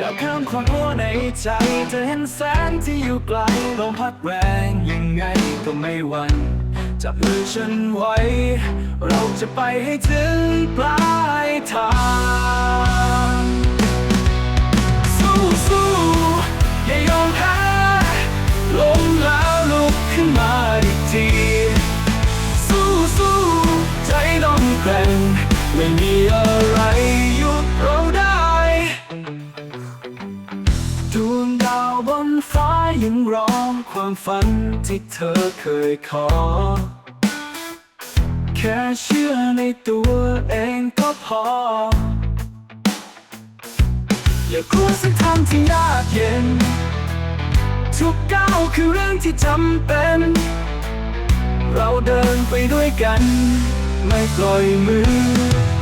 ก้าวข้ามความหัวในใจจะเห็นแสงที่อยู่ไกลลมพัดแรงยังไงก็ไม่หวั่นจับมือฉันไว้ เราจะไปให้ถึงปลายทาง ดวงดาวบนฟ้ายังรอความฝันที่เธอเคยขอ แค่เชื่อในตัวเองก็พอ อย่ากลัวเส้นทางที่ยากเย็น ทุกก้าวคือเรื่องที่จำเป็น เราเดินไปด้วยกัน ไม่ปล่อยมือ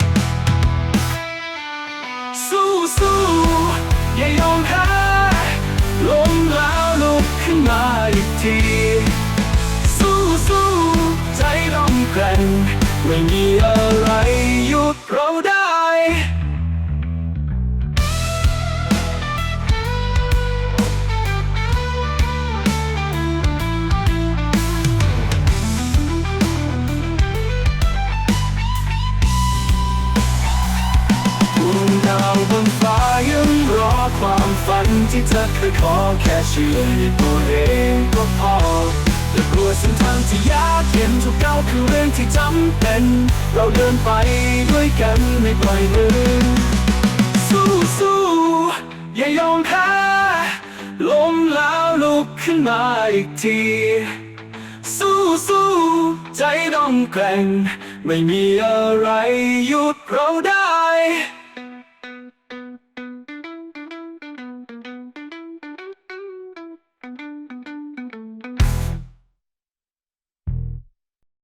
ไม่มีอะไรหยุดเราได้ดวงดาวบนฟ้ายังรอความฝันที่เธอเคยขอแค่เชื่อในตัวเอง จำเป็น เราเดินไปด้วยกันไม่ปล่อยมือ สู้สู้อย่ายอมแพ้ล้มแล้วลุกขึ้นมาอีกที สู้สู้ใจต้องแกร่ง ไม่มีอะไรหยุดเราได้